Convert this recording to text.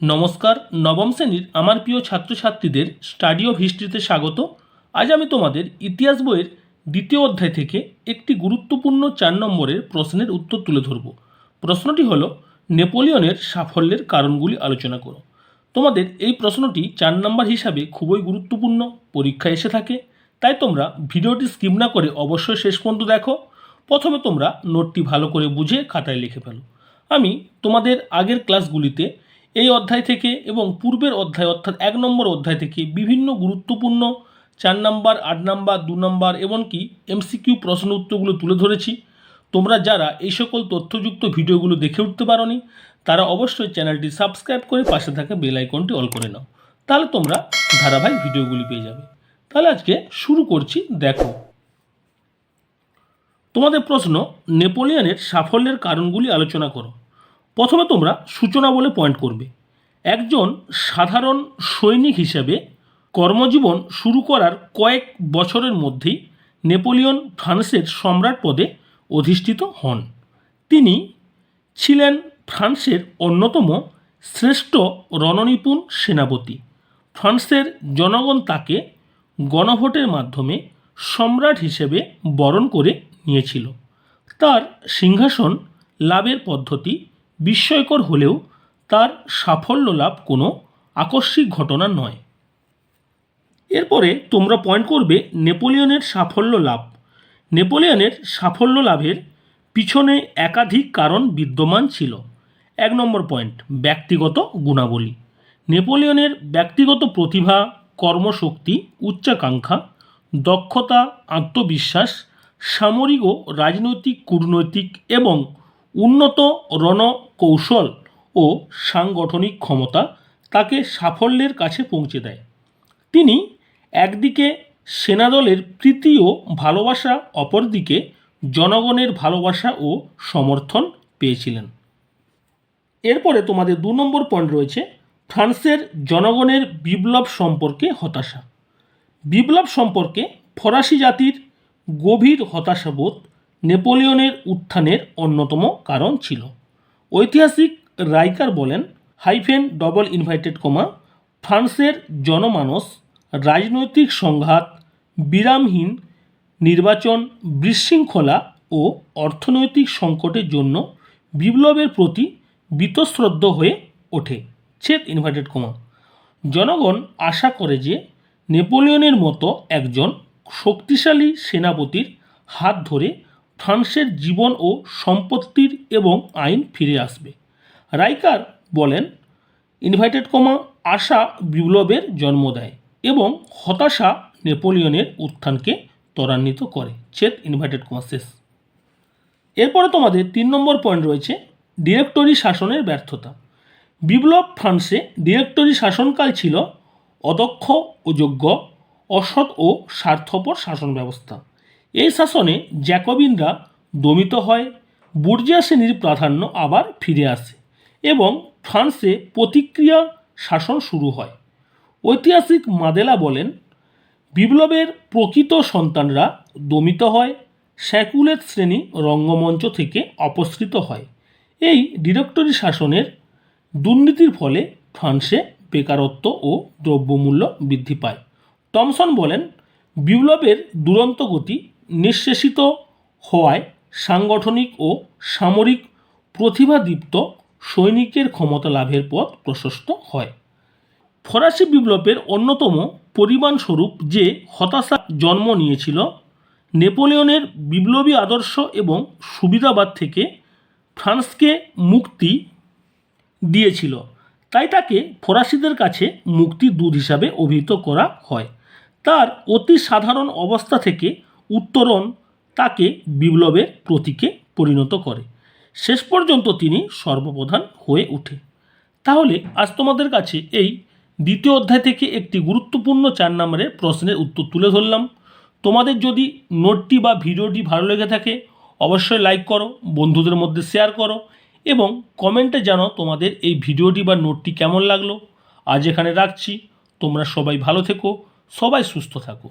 নমস্কার, নবম শ্রেণির আমার প্রিয় ছাত্রছাত্রীদের স্টাডি অফ হিস্ট্রিতে স্বাগত। আজ আমি তোমাদের ইতিহাস বইয়ের দ্বিতীয় অধ্যায় থেকে একটি গুরুত্বপূর্ণ চার নম্বরের প্রশ্নের উত্তর তুলে ধরব। প্রশ্নটি হলো, নেপোলিয়নের সাফল্যের কারণগুলি আলোচনা করো। তোমাদের এই প্রশ্নটি চার নম্বর হিসাবে খুবই গুরুত্বপূর্ণ, পরীক্ষায় এসে থাকে। তাই তোমরা ভিডিওটি স্কিপ না করে অবশ্যই শেষ পর্যন্ত দেখো। প্রথমে তোমরা নোটটি ভালো করে বুঝে খাতায় লিখে ফেলো। আমি তোমাদের আগের ক্লাসগুলিতে এই অধ্যায় থেকে এবং পূর্বের অধ্যায় অর্থাৎ এক নম্বর অধ্যায় থেকে বিভিন্ন গুরুত্বপূর্ণ চার নাম্বার, আট নাম্বার, দু নাম্বার এমনকি এমসিকিউ প্রশ্ন উত্তরগুলো তুলে ধরেছি। তোমরা যারা এই সকল তথ্যযুক্ত ভিডিওগুলো দেখে উঠতে পারোনি, তারা অবশ্যই চ্যানেলটি সাবস্ক্রাইব করে পাশে থাকা বেল আইকনটি অল করে নাও। তাহলে তোমরা ধারাবাহিক ভিডিওগুলি পেয়ে যাবে। তাহলে আজকে শুরু করছি, দেখো। তোমাদের প্রশ্ন, নেপোলিয়নের সাফল্যের কারণগুলি আলোচনা করো। প্রথমে তোমরা সূচনা বলে পয়েন্ট করবে। একজন সাধারণ সৈনিক হিসেবে কর্মজীবন শুরু করার কয়েক বছরের মধ্যেই নেপোলিয়ন, ফ্রান্সের সম্রাট পদে অধিষ্ঠিত হন। তিনি ছিলেন ফ্রান্সের অন্যতম শ্রেষ্ঠ রণনিপুণ সেনাপতি। ফ্রান্সের জনগণ তাকে গণভোটের মাধ্যমে সম্রাট হিসেবে বরণ করে নিয়েছিল। তার সিংহাসন লাভের পদ্ধতি বিস্ময়কর হলেও তার সাফল্য লাভ কোনো আকস্মিক ঘটনা নয়। এরপরে তোমরা পয়েন্ট করবে নেপোলিয়নের সাফল্য লাভ। নেপোলিয়নের সাফল্য লাভের পিছনে একাধিক কারণ বিদ্যমান ছিল। এক নম্বর পয়েন্ট ব্যক্তিগত গুণাবলী। নেপোলিয়নের ব্যক্তিগত প্রতিভা, কর্মশক্তি, উচ্চাকাঙ্ক্ষা, দক্ষতা, আত্মবিশ্বাস, সামরিক ও রাজনৈতিক, কূটনৈতিক এবং উন্নত রণকৌশল ও সাংগঠনিক ক্ষমতা তাকে সাফল্যের কাছে পৌঁছে দেয়। তিনি একদিকে সেনাদলের প্রীতি ও ভালোবাসা, অপরদিকে জনগণের ভালোবাসা ও সমর্থন পেয়েছিলেন। এরপরে তোমাদের দু নম্বর পয়েন্ট রয়েছে, ফ্রান্সের জনগণের বিপ্লব সম্পর্কে হতাশা। বিপ্লব সম্পর্কে ফরাসি জাতির গভীর হতাশাবোধ নেপোলিয়নের উত্থানের অন্যতম কারণ ছিল। ঐতিহাসিক রাইকার বলেন, হাইফেন ডবল ইনভাইটেড কমা, ফ্রান্সের জনমানস, রাজনৈতিক সংঘাত, বিরামহীন নির্বাচন, বিশৃঙ্খলা ও অর্থনৈতিক সংকটের জন্য বিপ্লবের প্রতি বীতশ্রদ্ধ হয়ে ওঠে। ছেদ ইনভার্টেড কমা। জনগণ আশা করে যে নেপোলিয়নের মতো একজন শক্তিশালী সেনাপতির হাত ধরে ফ্রান্সের জীবন ও সম্পত্তির এবং আইন ফিরে আসবে। রাইকার বলেন, ইনভাইটেড কমা আশা বিপ্লবের জন্ম দেয় এবং হতাশা নেপোলিয়নের উত্থানকে ত্বরান্বিত করে। চেত ইনভাইটেড কমা শেষ। এরপরে তোমাদের তিন নম্বর পয়েন্ট রয়েছে, ডিরেক্টরি শাসনের ব্যর্থতা। বিপ্লব ফ্রান্সে ডিরেক্টরি শাসনকাল ছিল অদক্ষ ও যোগ্য, অসৎ ও স্বার্থপর শাসন ব্যবস্থা। এই শাসনে জ্যাকবিনরা দমিত হয়, বুর্জিয়া শ্রেণির প্রাধান্য আবার ফিরে আসে এবং ফ্রান্সে প্রতিক্রিয়া শাসন শুরু হয়। ঐতিহাসিক মাদেলা বলেন, বিপ্লবের প্রকৃত সন্তানরা দমিত হয় স্যাকুলেট শ্রেণি রঙ্গমঞ্চ থেকে অপসৃত হয়। এই ডিরেক্টরি শাসনের দুর্নীতির ফলে ফ্রান্সে বেকারত্ব ও দ্রব্যমূল্য বৃদ্ধি পায়। টমসন বলেন, বিপ্লবের দুরন্ত গতি নিঃশেষিত হওয়ায় সাংগঠনিক ও সামরিক প্রতিভাদীপ্ত সৈনিকের ক্ষমতা লাভের পথ প্রশস্ত হয়। ফরাসি বিপ্লবের অন্যতম পরিমাণস্বরূপ যে হতাশা জন্ম নিয়েছিল, নেপোলিয়নের বিপ্লবী আদর্শ এবং সুবিধাবাদ থেকে ফ্রান্সকে মুক্তি দিয়েছিল। তাই তাকে ফরাসিদের কাছে মুক্তির দূত হিসাবে অভিহিত করা হয়। তার অতি সাধারণ অবস্থা থেকে উত্তরণ তাকে বিপ্লবের প্রতীকে পরিণত করে। শেষ পর্যন্ত তিনি সর্বপ্রধান হয়ে ওঠে। তাহলে আজ তোমাদের কাছে এই দ্বিতীয় অধ্যায় থেকে একটি গুরুত্বপূর্ণ চার নম্বরের প্রশ্নের উত্তর তুলে ধরলাম। তোমাদের যদি নোটটি বা ভিডিওটি ভালো লেগে থাকে, অবশ্যই লাইক করো, বন্ধুদের মধ্যে শেয়ার করো এবং কমেন্টে জানো তোমাদের এই ভিডিওটি বা নোটটি কেমন লাগল। আজ এখানে রাখছি। তোমরা সবাই ভালো থেকো, সবাই সুস্থ থাকো।